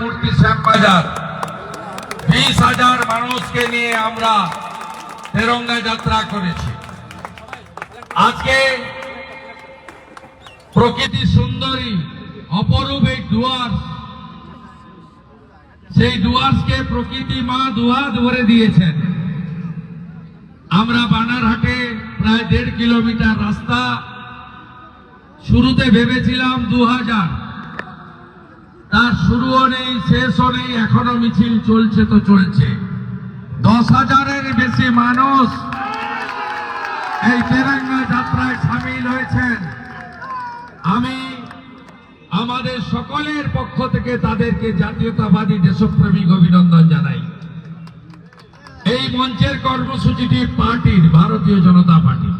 মূর্তি শ্যামবাজার। বিশ হাজার মানুষকে নিয়ে আমরা তেরঙ্গা যাত্রা করেছি। আজকে প্রকৃতি সুন্দরী, অপরূপ এই ডুয়ার্স সেই ডুয়ার্সকে প্রকৃতি মা দুহাত ভরে দিয়েছেন। আমরা বানারহাটে প্রায় দেড় কিলোমিটার রাস্তা। শুরুতে ভেবেছিলাম দু হাজার তার শুরুও নেই, শেষও নেই, এখনও মিছিল চলছে তো চলছে। দশ হাজারের বেশি মানুষ এই তেরঙ্গা যাত্রায় সামিল হয়েছেন। আমি আমাদের সকলের পক্ষ থেকে তাদেরকে জাতীয়তাবাদী দেশপ্রেমিক অভিনন্দন জানাই। এই মঞ্চের কর্মসূচিটি পার্টির, ভারতীয় জনতা পার্টি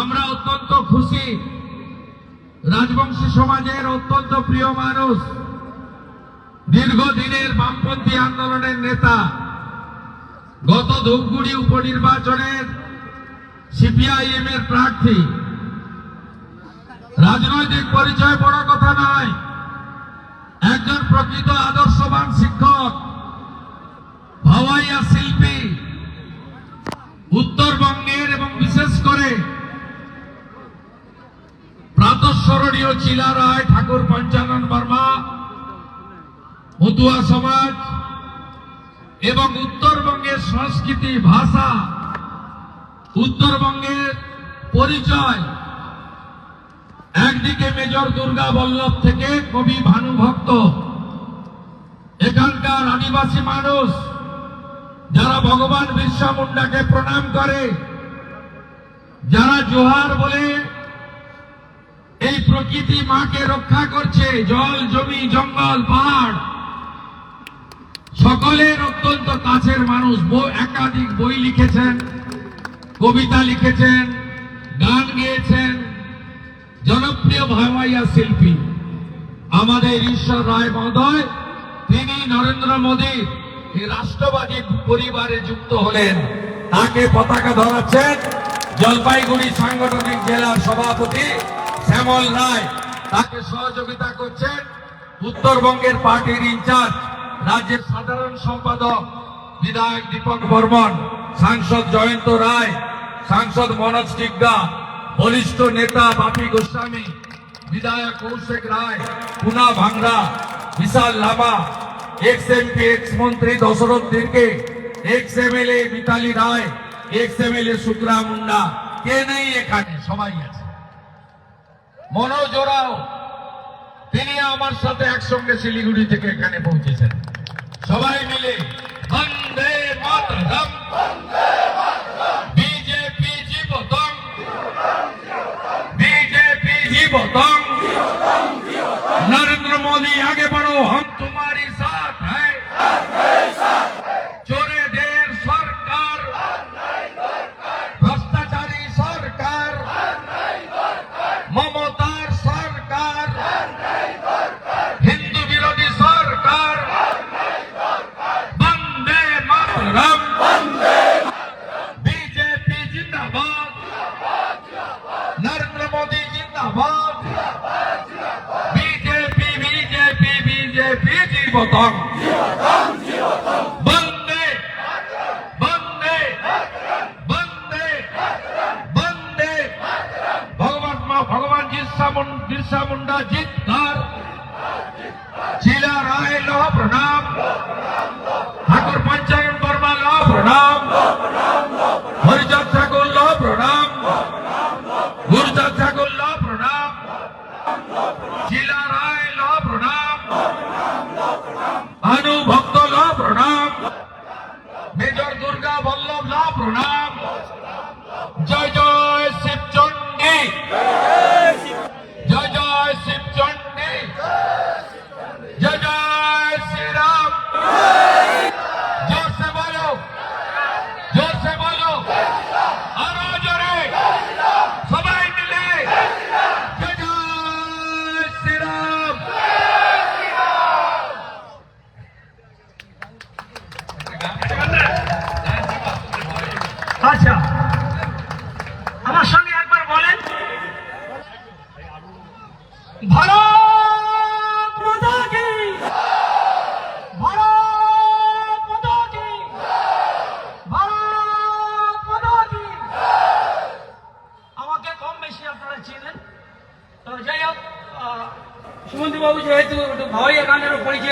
আমরা অত্যন্ত খুশি রাজবংশী সমাজের অত্যন্ত প্রিয় মানুষ, দীর্ঘদিনের বামপন্থী আন্দোলনের নেতা, গত ধূপগুড়ি উপনির্বাচনের সিপিআইএম এর প্রার্থী। রাজনৈতিক পরিচয় বড় কথা নয়, একজন প্রকৃত আদর্শবান শিক্ষক, ভাওয়াইয়া শিল্পী উত্তরবঙ্গের এবং বিশেষ করে প্রাতঃস্মরণীয় চিলা রায়, ঠাকুর পঞ্চানন বর্মা মতুয়া সমাজ এবং উত্তরবঙ্গের সংস্কৃতি, ভাষা, উত্তরবঙ্গের পরিচয়। একদিকে মেজর দুর্গা বল্লভ থেকে কবি ভানুভক্ত এখানকার আদিবাসী মানুষ যারা ভগবান বিরসা মুন্ডাকে প্রণাম করে, যারা জোহার বলে প্রকৃতি মাকে রক্ষা করছে। জল, জমি, জঙ্গল, পাহাড়। সকলের অত্যন্ত কাছের মানুষ একাধিক বই লিখেছেন, কবিতা লিখেছেন, গান গেয়েছেন। জনপ্রিয় ভাইয়া শিল্পী আমাদের ঈশ্বর রায় মহোদয়, তিনি নরেন্দ্র মোদী রাষ্ট্রবাদী পরিবারে যুক্ত হলেন। তাকে পতাকা ধরাচ্ছেন জলপাইগুড়ি সাংগঠনিক জেলার সভাপতি শ্যামল রায় তাকে সহযোগিতা করছেন উত্তরবঙ্গের পার্টির ইনচার্জ, রাজ্যের সাধারণ সম্পাদক বিধায়ক দীপক বর্মন, সাংসদ জয়ন্ত রায়, সাংসদ মনোজ টিগ্গা বরিষ্ঠ নেতা বাপি গোস্বামী, বিধায়ক Kaushik Roy, Puna Bhangra Bishal Lama, ex MP ex মন্ত্রী Dasharath Dirghe ex MLA Mitali Roy, ex MLA Shukra Munda. কে নেই এখানে? সবাই আছে। মনোজ ওরাও তিনি আমার সাথে একসঙ্গে শিলিগুড়ি থেকে এখানে পৌঁছেছেন। সবাই মিলে বন্দে মাতরম। Up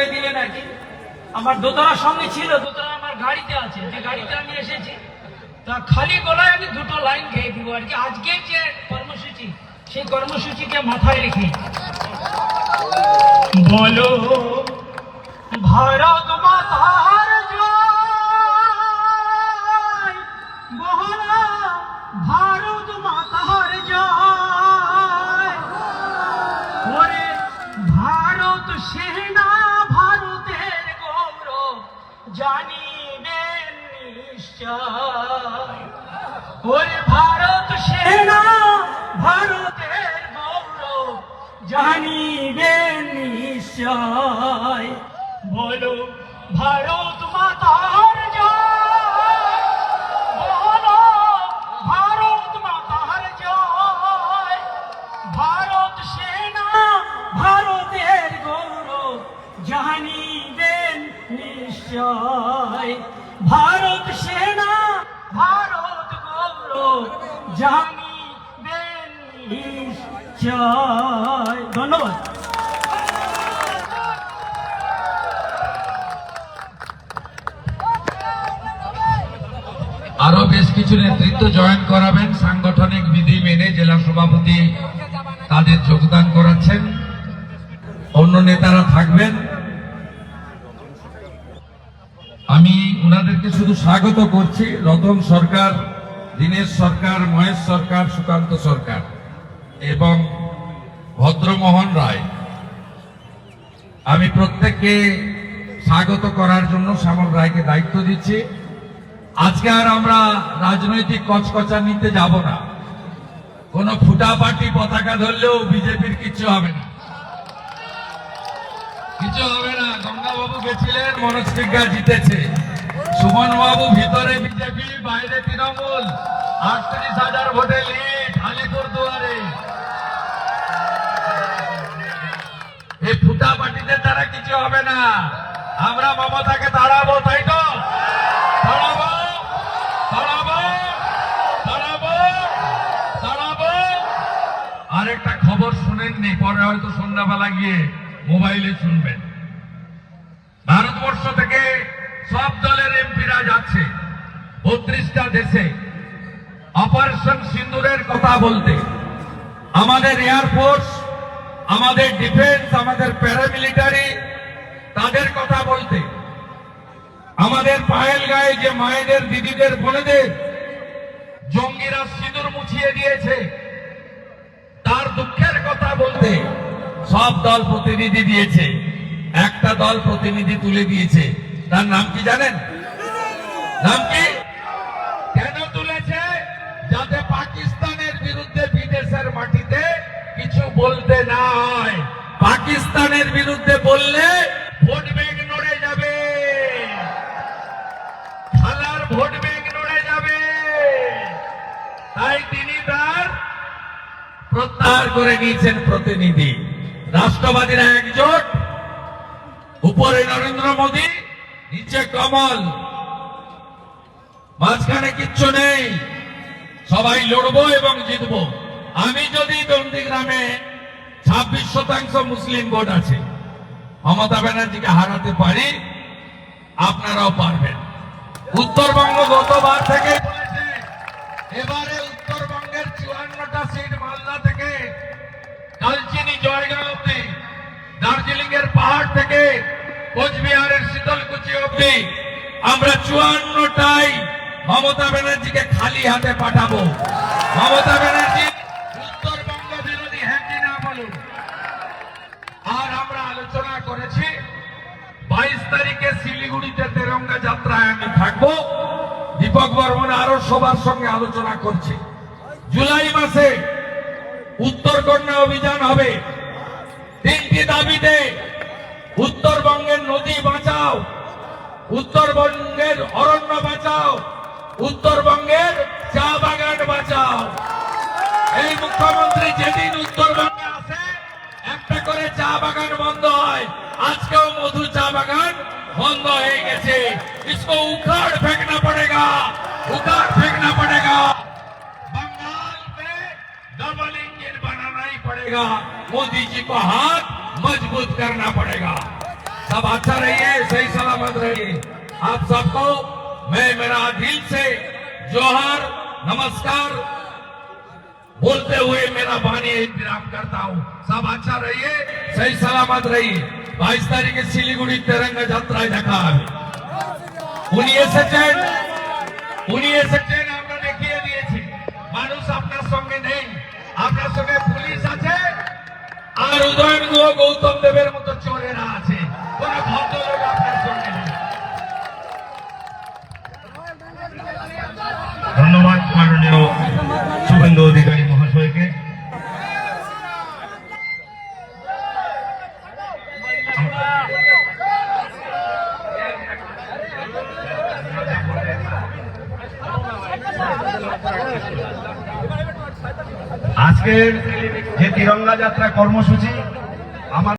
গানেরও পরিচয় দিলেন আর কি আমার দোতলার সঙ্গে ছিল, দোতলা আমার গাড়িতে আছে, যে গাড়িতে আমি এসেছি। তা খালি গলায় আমি দুটো লাইন গেয়ে দিব আর কি। আজকের যে কর্মসূচি, সেই কর্মসূচিকে মাথায় রেখে। বলো, ভারত মাতার জয় বহনা ভারত মাতার জয়। ভারত জয়। বলো ভারত মাতার জয়। ভারত সেনা ভারতের গৌরব ভারত সেনা ভারত গৌরব কিছু নেতৃত্ব জয়েন করাবেন। সাংগঠনিক বিধি মেনে জেলা সভাপতি তাদের যোগদান করাচ্ছেন। অন্য নেতারা থাকবেন। আমি উনাদেরকে শুধু স্বাগত করছি। রতন সরকার, দীনেশ সরকার, মহেশ সরকার, সুকান্ত সরকার এবং ভদ্রমোহন রায়। আমি প্রত্যেককে স্বাগত করার জন্য শ্যামল রায়কে দায়িত্ব দিচ্ছি। আজকে আর আমরা রাজনৈতিক কচকচা নিতে যাব না। কোন ফুটাপাটি পতাকা ধরলেও বিজেপির কিছু হবে না। কিছু হবে না। গঙ্গাবাবু গেছিলেন মনোজ টিকা জিতেছে। সুমন বাবু ভিতরে বিজেপি, বাইরে তৃণমূল। আটত্রিশ হাজার ভোটে লিড, আলিপুর দুয়ারে। এই ফুটাপাটিদের দ্বারা কিছু হবে না। আমরা মমতাকে তাড়াবো, তাই তো? খবর শুনেননি, পরে হয়তো সন্ধ্যাবেলা গিয়ে মোবাইলে শুনবেন। ভারতবর্ষ থেকে সব দলের এমপিরা যাচ্ছে, বত্রিশটা দেশে। অপারেশন সিন্দুরের কথা বলতে, আমাদের এয়ারফোর্স আমাদের ডিফেন্স, আমাদের প্যারামিলিটারি, তাদের কথা বলতে। আমাদের পায়েল গায়ে যে মায়েদের, দিদিদের বোনেদের জঙ্গিরা সিঁদুর মুছিয়ে দিয়েছে, তার দুঃখের কথা সব দল প্রতিনিধি দিয়েছে। একটা দল প্রতিনিধি তুলে দিয়েছে। তার নাম কি জানেন? নাম কি? কেন তুলেছে? যাতে পাকিস্তানের বিরুদ্ধে বিদেশের মাটিতে কিছু বলতে না হয়। পাকিস্তানের বিরুদ্ধে বললে প্রত্যাহার করে নিয়েছেন প্রতিনিধি। রাষ্ট্রবাদীরা একজোট। উপরে নরেন্দ্র মোদী, নিচে কমল। মাঝখানে কিচ্ছু নেই। সবাই লড়বো এবং জিতবো। আমি যদি দন্দিগ্রামে ছাব্বিশ শতাংশ মুসলিম ভোট আছে, মমতা ব্যানার্জিকে হারাতে পারি, আপনারাও পারবেন। উত্তরবঙ্গ গতবার থেকে এবারে কালচিনি জয়গাঁও অব্দি দার্জিলিং এর পাহাড় থেকে কোচবিহারের শীতলকুচি অব্দি আমরা চুয়ান্নটাই মমতা ব্যানার্জিকে খালি হাতে পাঠাবো। মমতা ব্যানার্জি, উত্তরবঙ্গ বিরোধী হ্যাঁ কি বলুন? আর আমরা আলোচনা করেছি, বাইশ তারিখে শিলিগুড়িতে তেরঙ্গা যাত্রায় আমি থাকব। দীপক বর্মন আরও সবার সঙ্গে আলোচনা করছি। জুলাই মাসে উত্তরকন্যা অভিযান হবে তিনটি দাবিতে উত্তরবঙ্গের নদী বাঁচাও উত্তরবঙ্গের অরণ্য বাঁচাও উত্তরবঙ্গের চা বাগান বাঁচাও এই মুখ্যমন্ত্রী যেদিন উত্তরবঙ্গে আসে একটা করে চা বাগান বন্ধ হয় আজকেও মধু চা বাগান বন্ধ হয়ে গেছে इसको उखाड़ फेंकना पड़ेगा उखाड़ फेंकना पड़ेगा पड़ेगा। मोदी जी को हाथ मज़बूत करना पड़ेगा। सब अच्छा रहिए, सही सलामत रहिए। आप सबको मैं मेरा दिल से जोहर, नमस्कार बोलते हुए मेरा बानी विराम करता हूँ। सब अच्छा रहिए, सही सलामत रहिए। बाईस तारीख सिलीगुड़ी तिरंगा यात्रा देखा उन्हीं से चैन, उन्हीं से चैन উদয়ন গৌতম দেবের মতো চোরেরা আছে। কোন ভদ্রলোক আপনার নেই। ধন্যবাদ মাননীয় শুভেন্দু অধিকারী মহাশয়কে। আজকের যে তিরঙ্গা যাত্রা কর্মসূচি আমার